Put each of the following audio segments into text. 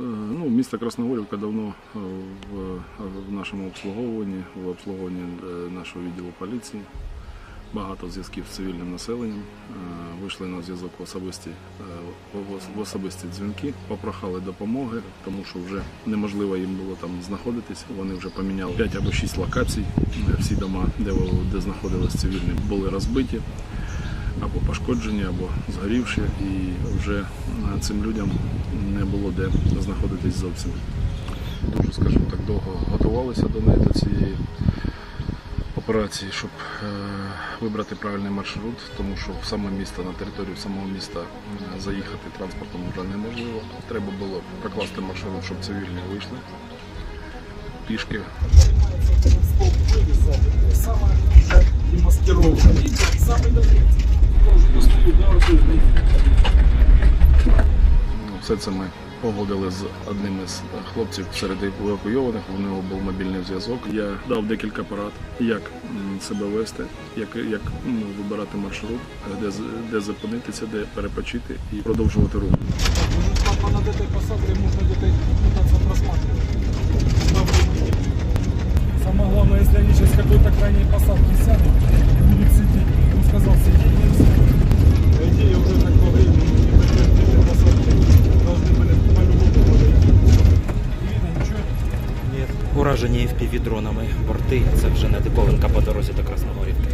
Е, Ну, місто Красногорівка давно е, в, нашому обслуговуванні, в обслуговуванні е, нашого відділу поліції. Багато зв'язків з цивільним населенням. Е, Вийшли на зв'язок особисті, е, в- особисті дзвінки, попрохали допомоги, тому що вже неможливо їм було там знаходитись. Вони вже поміняли 5 або 6 локацій. Е, Всі дома, де, де знаходились цивільні, були розбиті або пошкоджені, або згорівші, і вже цим людям не було де знаходитись зовсім. Дуже, скажімо так, довго готувалися до неї, до цієї операції, щоб е, вибрати правильний маршрут, тому що в саме місто, на територію самого міста е, заїхати транспортом вже неможливо. Треба було прокласти маршрут, щоб цивільні вийшли пішки. Ну, Все це ми погодили з одним із хлопців серед евакуйованих. У нього був мобільний зв'язок. Я дав декілька порад, як себе вести, як, як ну, вибирати маршрут, де, де зупинитися, де перепочити і продовжувати рух. Над этой посадкой можно где-то пытаться просматривать. Уражені FPV-дронами борти. Це вже не диковинка по дорозі до Красногорівки.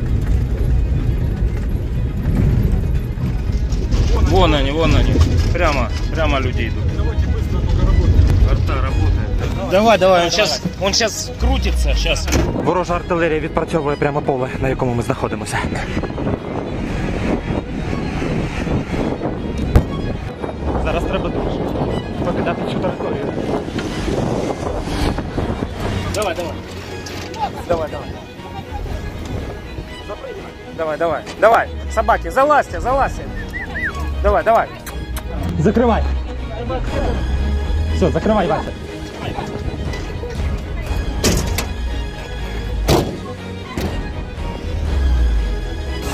Вон они, вон они. Прямо, прямо люди идут. Давайте быстро только работаем. Арта работает. Давай, давай, он сейчас, он сейчас крутится, сейчас. Ворожа артилерія відпрацьовує прямо поле, на якому ми знаходимося. Зараз треба покидати цю територію. Давай, давай. Давай, давай. Давай, давай, давай. Собаки, залазьте, залазьте. Давай, давай. Закривай! Все, закривай, Вася.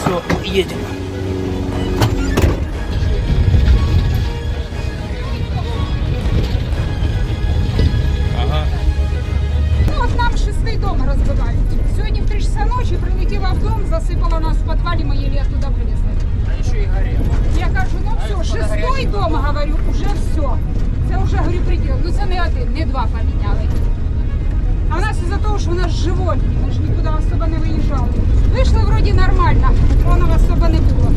Все, едем. В дом, нас в підвалі, ми її туди вилізли. А еще и горело. Я кажу, ну все, шестой дом, говорю, уже все. Це вже говорю приділ. Ну це не один, не два поміняли. А в нас із-за того, що у нас животні, ми ж нікуди особо не виїжджали. Вийшли вроді нормально, дронів особо не було.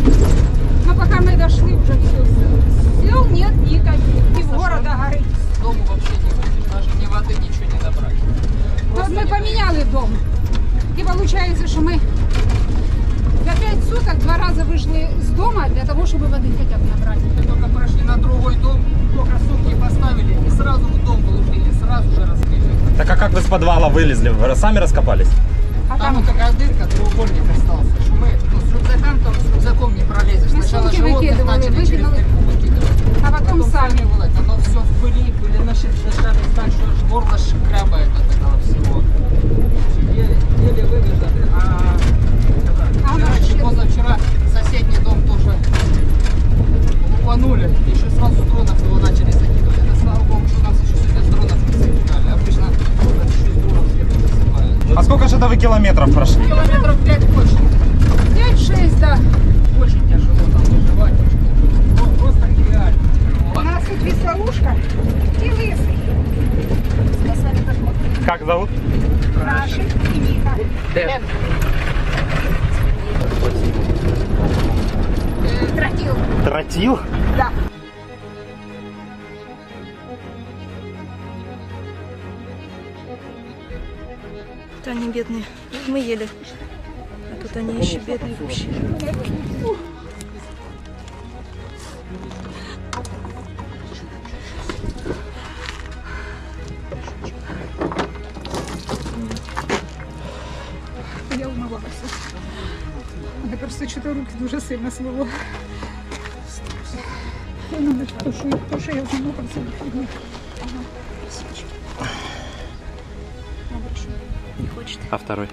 Но поки ми дійшли, вже все. Сил нет никаких. Хоча б набрати. Мы только прошли на другой дом, только сумки поставили и сразу в дом влупили, сразу же раскрыли. Так а как вы с подвала вылезли? Вы сами раскопались? А Там там вот такая дырка, треугольник остался. Что мы ну, с рюкзаком, там, с рюкзаком не пролезешь. Мы Сначала сумки выкидывали, начали через выкинули. дырку выкидывать. А потом сами. вылазить. Оно все в пыли, пыли начали начали знать, что аж горло шкрябает сколько вы километров прошли? Километров 5 точно. 5-6, да. Очень тяжело там выживать. Ну, просто нереально. У нас тут веслоушка и лысый. Как зовут? Наши и Миха. Э, Тротил. Тротил? Да. Тут они бедные. Мы ели. А тут они еще бедные вообще. Я умивалася. Мене просто чотири руки дуже сильно свело. Ну, то, що, я вже мокра. Не хочет. А второй?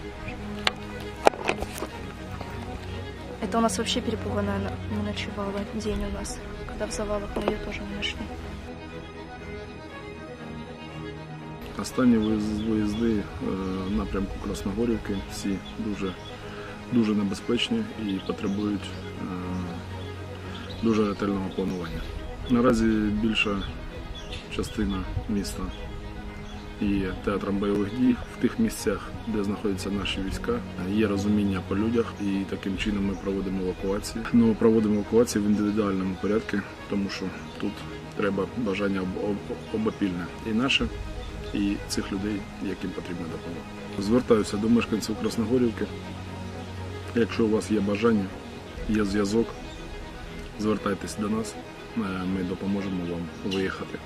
Это у нас вообще перепуганная на- не ночевала день у нас, когда в завалах, но ее тоже не нашли. Останні виїз- виїзди е, напрямку Красногорівки всі дуже, дуже небезпечні і потребують е, дуже ретельного планування. Наразі більша частина міста є театром бойових дій в тих місцях, де знаходяться наші війська. Є розуміння по людях, і таким чином ми проводимо евакуації. Ну проводимо евакуації в індивідуальному порядку, тому що тут треба бажання об- об- обопільне і наше, і цих людей, яким потрібна допомога. Звертаюся до мешканців Красногорівки. Якщо у вас є бажання, є зв'язок, звертайтесь до нас, е, ми допоможемо вам виїхати.